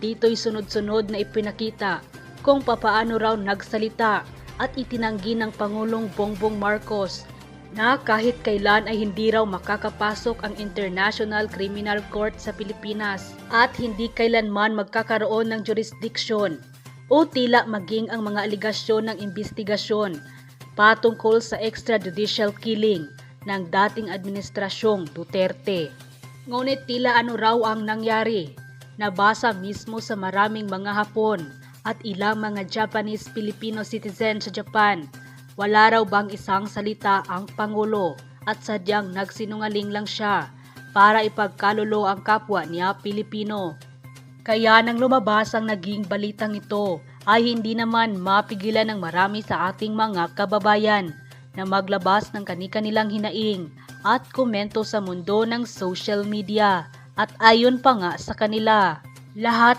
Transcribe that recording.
dito'y sunod-sunod na ipinakita kung papaano raw nagsalita at itinanggi ng Pangulong Bongbong Marcos na kahit kailan ay hindi raw makakapasok ang International Criminal Court sa Pilipinas at hindi kailanman magkakaroon ng jurisdiction o tila maging ang mga aligasyon ng investigasyon patungkol sa extrajudicial killing ng dating administrasyong Duterte. Ngunit tila ano raw ang nangyari, nabasa mismo sa maraming mga Hapon at ilang mga Japanese-Filipino citizen sa Japan. Wala raw bang isang salita ang Pangulo at sadyang nagsinungaling lang siya para ipagkalulo ang kapwa niya Pilipino. Kaya nang lumabas ang naging balitang ito ay hindi naman mapigilan ng marami sa ating mga kababayan na maglabas ng kani-kanilang hinaing at komento sa mundo ng social media. At ayon pa nga sa kanila, lahat